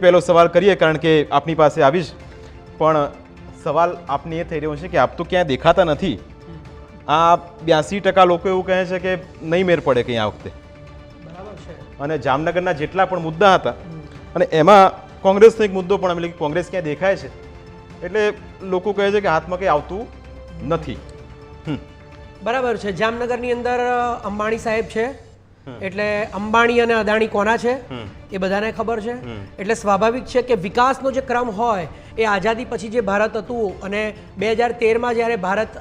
પહેલો સવાલ કરીએ કારણ કે આપની પાસે આવીશ પણ સવાલ આપને એ થઈ રહ્યો છે કે આપ તો ક્યાંય દેખાતા નથી. આ બ્યાસી ટકા લોકો એવું કહે છે કે નહીં મેર પડે કંઈ આ વખતે. અને જામનગરના જેટલા પણ મુદ્દા હતા અને એમાં કોંગ્રેસનો એક મુદ્દો પણ કે કોંગ્રેસ ક્યાં દેખાય છે એટલે લોકો કહે છે કે હાથમાં કંઈ આવતું નથી. બરાબર છે. જામનગરની અંદર અંબાણી સાહેબ છે. એટલે અંબાણી અને અદાણી કોના છે? એ બધાને ખબર છે. એટલે સ્વાભાવિક છે કે વિકાસનો જે ક્રમ હોય એ આઝાદી પછી જે ભારત હતું અને બે હજાર તેરમાં જ્યારે ભારત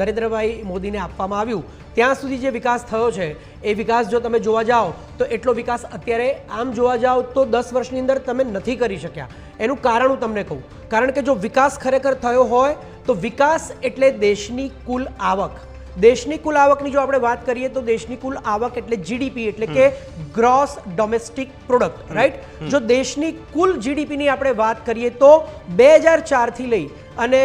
નરેન્દ્રભાઈ મોદીને આપવામાં આવ્યું ત્યાં સુધી જે વિકાસ થયો છે એ વિકાસ જો તમે જોવા જાઓ તો એટલો વિકાસ અત્યારે આમ જોવા જાઓ તો દસ વર્ષની અંદર તમે નથી કરી શક્યા. એનું કારણ હું તમને કહું. કારણ કે જો વિકાસ ખરેખર થયો હોય તો વિકાસ એટલે દેશની કુલ આવક. દેશની કુલ આવકની જો આપણે વાત કરીએ તો દેશની કુલ આવક એટલે જીડીપી એટલે કે ગ્રોસ ડોમેસ્ટિક પ્રોડક્ટ રાઈટ જો દેશની કુલ જીડીપીની આપણે વાત કરીએ તો બે હજાર ચારથી લઈ અને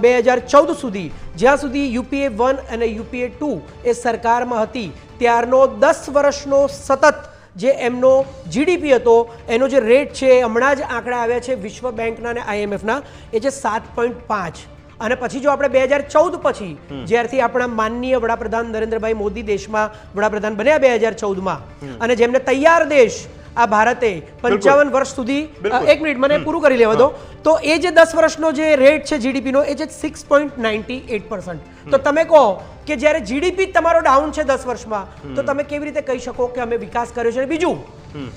બે હજાર ચૌદ સુધી જ્યાં સુધી યુપીએ વન અને યુપીએ ટુ એ સરકારમાં હતી ત્યારનો દસ વર્ષનો સતત જે એમનો જીડીપી હતો એનો જે રેટ છે એ હમણાં જ આંકડા આવ્યા છે વિશ્વ બેંકના અને આઈએમએફના એ છે સાત પોઈન્ટ પાંચ. અને પછી જો આપણે બે હજાર ચૌદ પછી જ્યારથી આપણા માનનીય વડાપ્રધાન નરેન્દ્રભાઈ મોદી દેશમાં વડાપ્રધાન બન્યા બે હજાર ચૌદમાં. અને જેમને તૈયાર દેશ આ ભારતે પંચાવન વર્ષ સુધી એક મિનિટ મને પૂરું કરી લેવા દો. તો એ જે દસ વર્ષનો જે રેટ છે જીડીપીનો એ છે six point ninety eight percent તો તમે કહો કે જ્યારે જીડીપી તમારો ડાઉન છે દસ વર્ષમાં તો તમે કેવી રીતે કહી શકો કે અમે વિકાસ કર્યો છે? બીજું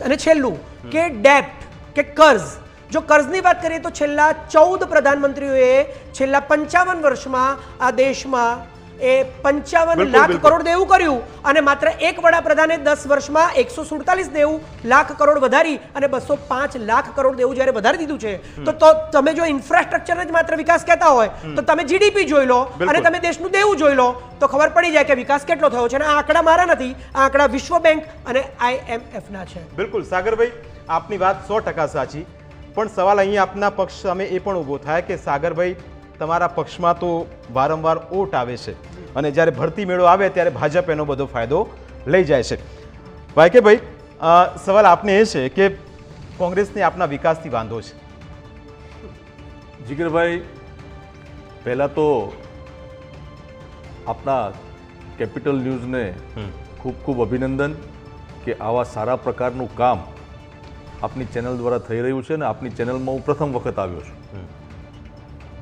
અને છેલ્લું કે ડેપ્ટ કે કર્જ જો કર્જની વાત કરીએ તો છેલ્લા ચૌદ પ્રધાનમંત્રીઓએ છેલ્લા પંચાવન વર્ષમાં આ દેશમાં એ પંચાવન લાખ કરોડ દેવું કર્યું અને માત્ર એક વડાપ્રધાને દસ વર્ષમાં એકસો સુડતાલીસ દેવું લાખ કરોડ વધારી અને બસો પાંચ લાખ કરોડ દેવું જ્યારે વધારી દીધું છે તો તમે જો ઇન્ફ્રાસ્ટ્રક્ચર જ માત્ર વિકાસ કહેતા હોય તો તમે જીડીપી જોઈ લો અને તમે દેશનું દેવું જોઈ લો તો ખબર પડી જાય કે વિકાસ કેટલો થયો છે અને આ આંકડા મારા નથી આ આંકડા વિશ્વ બેંક અને આઈએમએફના ના છે. બિલકુલ. સાગરભાઈ આપની વાત સો ટકા સાચી. પણ સવાલ અહીં આપના પક્ષ સામે એ પણ ઊભો થાય કે સાગરભાઈ તમારા પક્ષમાં તો વારંવાર ઓટ આવે છે અને જ્યારે ભરતી મેળો આવે ત્યારે ભાજપ એનો બધો ફાયદો લઈ જાય છે. ભાઈ અ, સવાલ આપને એ છે કે કોંગ્રેસને આપના વિકાસથી વાંધો છે. જીગરભાઈ પહેલાં તો આપણા કેપિટલ ન્યૂઝને ખૂબ ખૂબ અભિનંદન કે આવા સારા પ્રકારનું કામ આપની ચેનલ દ્વારા થઈ રહ્યું છે અને આપની ચેનલમાં હું પ્રથમ વખત આવ્યો છું.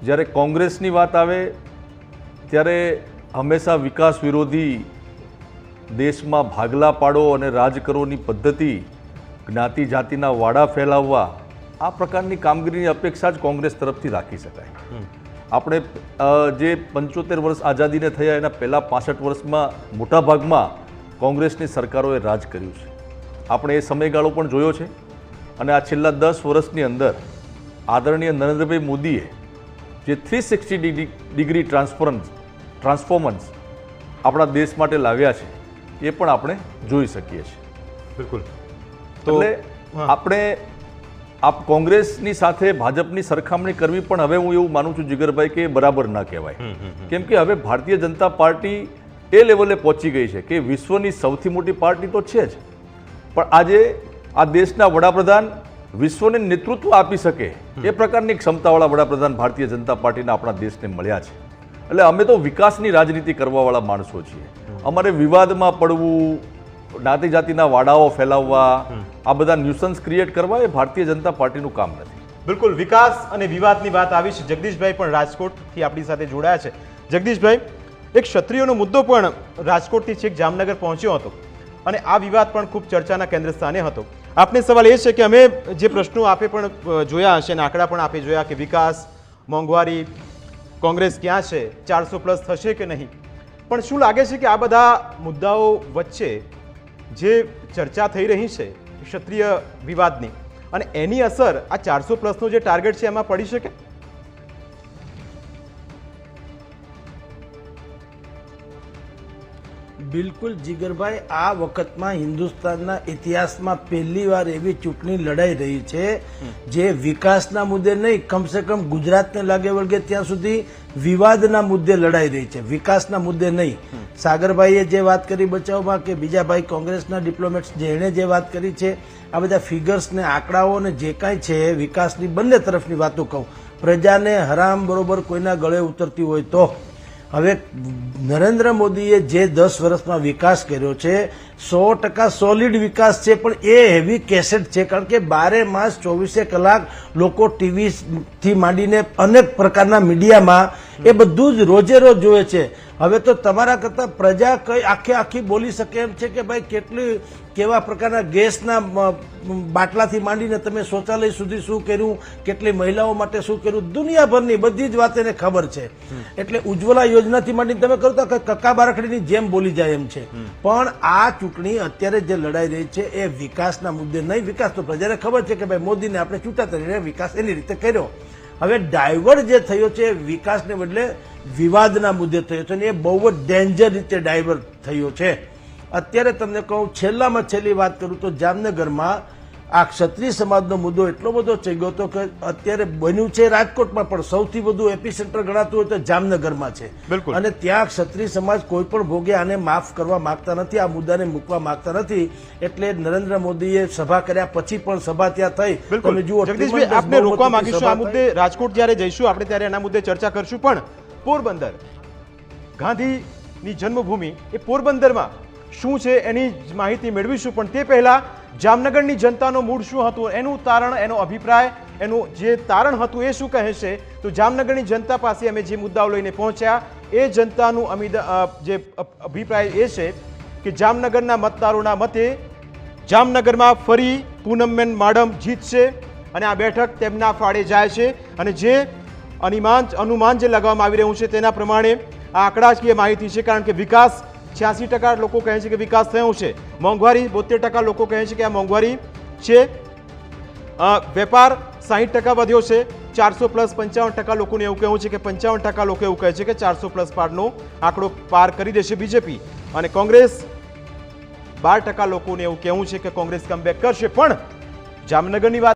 જ્યારે કોંગ્રેસની વાત આવે, ત્યારે હંમેશા વિકાસ વિરોધી દેશમાં ભાગલા પાડો અને રાજ કરોની પદ્ધતિ, જ્ઞાતિ જાતિના વાડા ફેલાવવા, આ પ્રકારની કામગીરીની અપેક્ષા જ કોંગ્રેસ તરફથી રાખી શકાય. આપણે જે પંચોતેર વર્ષ આઝાદીને થયા, એના પહેલાં પાસઠ વર્ષમાં મોટાભાગમાં કોંગ્રેસની સરકારોએ રાજ કર્યું છે. આપણે એ સમયગાળો પણ જોયો છે. અને આ છેલ્લા દસ વર્ષની અંદર આદરણીય નરેન્દ્રભાઈ મોદીએ જે three sixty degree transformance transformance આપણા દેશ માટે લાવ્યા છે એ પણ આપણે જોઈ શકીએ છીએ. બિલકુલ. એટલે આપણે આપ કોંગ્રેસની સાથે ભાજપની સરખામણી કરવી પણ હવે હું એવું માનું છું જીગરભાઈ કે બરાબર ના કહેવાય. કેમ કે હવે ભારતીય જનતા પાર્ટી એ લેવલે પહોંચી ગઈ છે કે વિશ્વની સૌથી મોટી પાર્ટી તો છે જ. પણ આજે આ દેશના વડાપ્રધાન વિશ્વને નેતૃત્વ આપી શકે એ પ્રકારની ક્ષમતાવાળા વડાપ્રધાન ભારતીય જનતા પાર્ટીના આપણા દેશને મળ્યા છે. એટલે અમે તો વિકાસની રાજનીતિ કરવાવાળા માણસો છીએ. અમારે વિવાદમાં પડવું જ્ઞાતિ જાતિના વાડાઓ ફેલાવવા આ બધા ન્યુસન્સ ક્રિએટ કરવા એ ભારતીય જનતા પાર્ટીનું કામ નથી. બિલકુલ વિકાસ અને વિવાદની વાત આવી છે. જગદીશભાઈ પણ રાજકોટથી આપણી સાથે જોડાયા છે. જગદીશભાઈ એક ક્ષત્રિયોનો મુદ્દો પણ રાજકોટથી છેક જામનગર પહોંચ્યો હતો. અને આ વિવાદ પણ ખૂબ ચર્ચાના કેન્દ્ર સ્થાને હતો. આપને સવાલ એ છે કે અમે જે પ્રશ્નો આપે પણ જોયા હશે અને આંકડા પણ આપે જોયા કે વિકાસ, મોંઘવારી, કોંગ્રેસ ક્યાં છે, ચારસો પ્લસ થશે કે નહીં? પણ શું લાગે છે કે આ બધા મુદ્દાઓ વચ્ચે જે ચર્ચા થઈ રહી છે ક્ષત્રિય વિવાદની, અને એની અસર આ ચારસો પ્લસનો જે ટાર્ગેટ છે, એમાં પડી શકે? બિલકુલ જીગરભાઈ, આ વખતમાં હિન્દુસ્તાનના ઇતિહાસમાં પહેલી વાર એવી ચૂંટણી લડાઈ રહી છે, જે વિકાસના મુદ્દે નહીં, કમસે કમ ગુજરાતને લાગે વળગે ત્યાં સુધી વિવાદના મુદ્દે લડાઈ રહી છે, વિકાસના મુદ્દે નહીં. સાગરભાઈએ જે વાત કરી બચાવમાં કે બીજા ભાઈ કોંગ્રેસના ડિપ્લોમેટ્સ જેણે જે વાત કરી છે, આ બધા ફિગર્સ ને આંકડાઓ ને જે કાંઈ છે, વિકાસની બંને તરફની વાતો કહું. પ્રજાને હરામ બરોબર કોઈના ગળે ઉતરતી હોય તો. હવે નરેન્દ્ર મોદીએ જે દસ વર્ષમાં વિકાસ કર્યો છે, સો ટકા સોલિડ વિકાસ છે, પણ એ હેવી કેસેટ છે, કારણ કે બારે માસ ચોવીસે કલાક લોકો ટીવીથી માંડીને અનેક પ્રકારના મીડિયામાં એ બધું જ રોજે રોજ જોવે છે. હવે તો તમારા કરતા પ્રજા કઈ આખે આખી બોલી શકે એમ છે કે ભાઈ કેટલી કેવા પ્રકારના ગેસના બાટલાથી માંડીને તમે શૌચાલય સુધી શું કર્યું કેટલી મહિલાઓ માટે શું કર્યું દુનિયાભરની બધી જ વાત એને ખબર છે. એટલે ઉજ્જવલા યોજનાથી માંડીને તમે કરો તો કે કક્કા બારખડીની જેમ બોલી જાય એમ છે. પણ આ ચૂંટણી અત્યારે જે લડાઈ રહી છે એ વિકાસના મુદ્દે નહીં. વિકાસ તો પ્રજાને ખબર છે કે ભાઈ મોદીને આપણે ચૂંટાતા વિકાસ એની રીતે કર્યો. હવે ડાયવર્ટ જે થયો છે, એ વિકાસને બદલે વિવાદના મુદ્દે થયો છે અને એ બહુ જ ડેન્જર રીતે ડાયવર્ટ થયો છે. અત્યારે તમને કહું, છેલ્લામાં છેલ્લી વાત કરું તો જામનગરમાં આ ક્ષત્રિય સમાજનો મુદ્દો એટલો બધો થઈ ગયો હતો કે અત્યારે બન્યું છે રાજકોટમાં પણ સૌથી વધુ એપિસેન્ટર ગણાતું હોય તો જામનગરમાં છે. અને ત્યાં ક્ષત્રિય સમાજ કોઈ પણ ભોગે આને માફ કરવા માંગતા નથી આ મુદ્દાને મૂકવા માંગતા નથી. એટલે નરેન્દ્ર મોદીએ સભા કર્યા પછી પણ સભા ત્યાં થઈ. બિલકુલ. તમે જુઓ આપણે રોકવા માંગીશું આ મુદ્દે. રાજકોટ જ્યારે જઈશું આપણે ત્યારે એના મુદ્દે ચર્ચા કરશું. પણ પોરબંદર ગાંધીની જન્મભૂમિ એ પોરબંદરમાં શું છે એની માહિતી મેળવીશું. પણ તે પહેલા જામનગરની જનતાનો મૂળ શું હતું, એનું તારણ, એનો અભિપ્રાય, એનું જે તારણ હતું એ શું કહે છે? તો જામનગરની જનતા પાસે અમે જે મુદ્દાઓ લઈને પહોંચ્યા, એ જનતાનું અમિદ જે અભિપ્રાય એ છે કે જામનગરના મતદારોના મતે જામનગરમાં ફરી પૂનમબેન માડમ જીતશે અને આ બેઠક તેમના ફાળે જાય છે અને જે અનિમાન અનુમાન જે લગાવવામાં આવી રહ્યું છે તેના પ્રમાણે આ આંકડાકીય માહિતી છે કારણ કે વિકાસ છ્યાસી ટકા લોકો કહે છે કે વિકાસ થયો છે. મોંઘવારી બોતેર ટકા લોકો કહે છે કે આ મોંઘવારી છે. વેપાર સાહીઠ ટકા વધ્યો છે. ચારસો પ્લસ પંચાવન ટકા લોકોને એવું કહેવું છે કે પંચાવન ટકા લોકો એવું કહે છે કે ચારસો પ્લસ પારનો આંકડો પાર કરી દેશે બીજેપી. અને કોંગ્રેસ બાર ટકા લોકોને એવું કહેવું છે કે કોંગ્રેસ કમબેક કરશે. પણ જામનગરની વાત